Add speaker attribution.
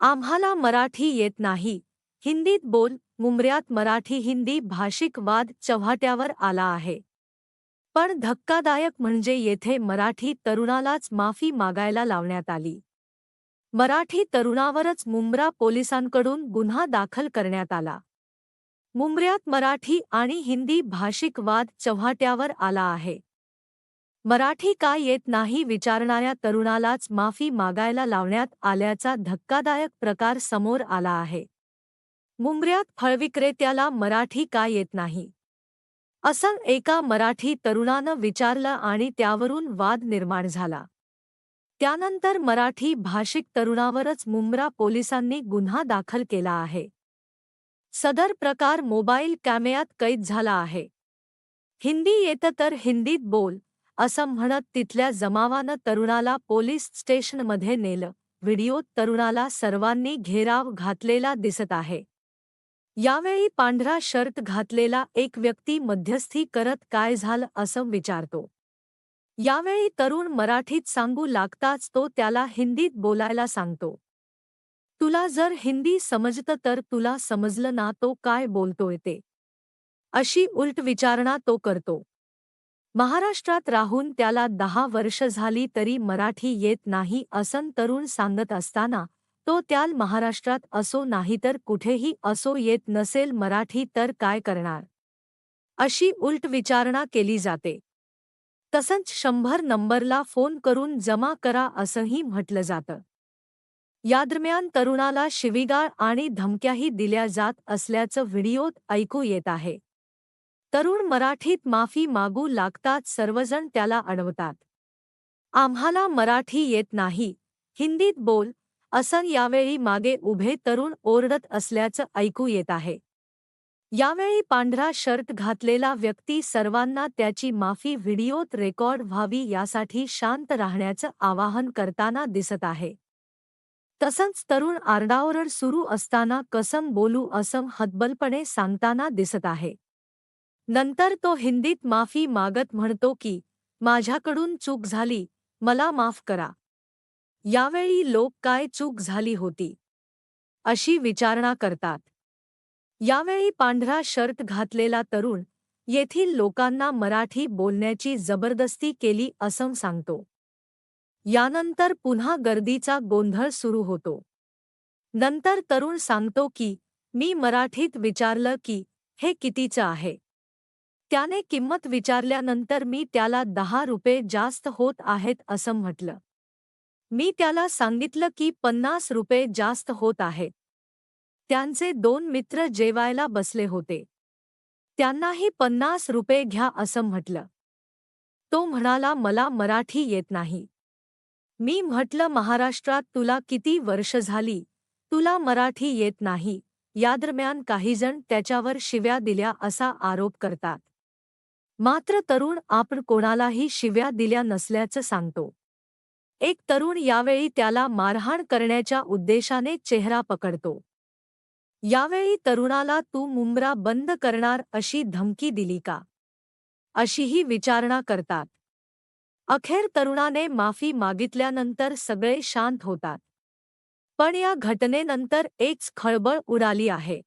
Speaker 1: आम्हाला मराठी येत नाही. हिंदीत बोल मुंबऱ्यात मराठी हिंदी भाषिक वाद चव्हाट्यावर आला आहे. पण धक्कादायक म्हणजे येथे मराठी तरुणालाच माफी मागायला लावण्यात आली. मराठी तरुणावरच मुंब्रा पोलिसांकडून गुन्हा दाखल करण्यात आला. मुंबऱ्यात मराठी आणि हिंदी भाषिक वाद चव्हाट्यावर आला आहे. मराठी का येत नाही विचारणाऱ्या तरुणालाच माफी मागायला लावण्यात आल्याचा धक्कादायक प्रकार समोर आला आहे. मुंबऱ्यात फळविक्रेत्याला मराठी का येत नाही? असं एका मराठी तरुणानं विचारलं आणि त्यावरून वाद निर्माण झाला. त्यानंतर मराठी भाषिक तरुणावरच मुंब्रा पोलिसांनी गुन्हा दाखल केला आहे. सदर प्रकार मोबाईल कॅमेऱ्यात कैद झाला आहे. हिंदी येतं तर हिंदीत बोल. असं म्हणत तिथल्या जमावानं तरुणाला पोलीस स्टेशनमध्ये नेलं. व्हिडिओत तरुणाला सर्वांनी घेराव घातलेला दिसत आहे. यावेळी पांढरा शर्ट घातलेला एक व्यक्ती मध्यस्थी करत काय झालं असं विचारतो. यावेळी तरुण मराठीत सांगू लागताच तो त्याला हिंदीत बोलायला सांगतो. तुला जर हिंदी समजतं तर तुला समजलं ना तो काय बोलतोय ते? अशी उलट विचारणा तो करतो. महाराष्ट्रात राहून त्याला दहा वर्ष झाली तरी मराठी येत नाही असं तरुण सांगत असताना तो त्याल महाराष्ट्रात असो नाही तर कुठेही असो येत नसेल मराठी तर काय करणार? अशी उलट विचारणा केली जाते. तसंच शंभर नंबरला फोन करून जमा करा असंही म्हटलं जातं. यादरम्यान तरुणाला शिवीगाळ आणि धमक्याही दिल्या जात असल्याचं व्हिडिओत ऐकू येत आहे. तरुण मराठीत माफी मागू लागतात सर्वजण त्याला अडवतात. आम्हाला मराठी येत नाही. हिंदीत बोल. असं यावेळी मागे उभे तरुण ओरडत असल्याचं ऐकू येत आहे. यावेळी पांढरा शर्ट घातलेला व्यक्ती सर्वांना त्याची माफी व्हिडिओत रेकॉर्ड व्हावी यासाठी शांत राहण्याचं आवाहन करताना दिसत आहे. तसंच तरुण आरडाओरड सुरू असताना कसम बोलू असं हतबलपणे सांगताना दिसत आहे. नंतर तो हिंदीत माफी मागत म्हणतो की माझ्याकडून चूक झाली मला माफ करा. यावेळी लोक काय चूक झाली होती? अशी विचारणा करतात. यावेळी पांढरा शर्ट घातलेला तरुण येथील लोकांना मराठी बोलण्याची जबरदस्ती केली असं सांगतो. यानंतर पुन्हा गर्दीचा गोंधळ सुरू होतो. नंतर तरुण सांगतो की मी मराठीत विचारलं की हे कितीचं आहे? त्याने किंमत विचारल्यानंतर मी त्याला दहा रुपये जास्त होत आहेत असं म्हटलं. मी त्याला सांगितलं की पन्नास रुपये जास्त होत आहेत. त्यांचे दोन मित्र जेवायला बसले होते. त्यांनाही पन्नास रुपये घ्या असं म्हटलं. तो म्हणाला मला मराठी येत नाही. मी म्हटलं महाराष्ट्रात तुला किती वर्ष झाली? तुला मराठी येत नाही. यादरम्यान काहीजण त्याच्यावर शिव्या दिल्या असा आरोप करतात. मात्र तरुण आपण कोणालाही शिव्या दिल्या नसल्याचं सांगतो. एक तरुण यावेळी त्याला मारहाण करण्याच्या उद्देशाने चेहरा पकडतो. यावेळी तरुणाला तू मुंब्रा बंद करणार अशी धमकी दिली का? अशीही विचारणा करतात. अखेर तरुणाने माफी मागितल्यानंतर सगळे शांत होतात. पण या घटनेनंतर एकच खळबळ उडाली आहे.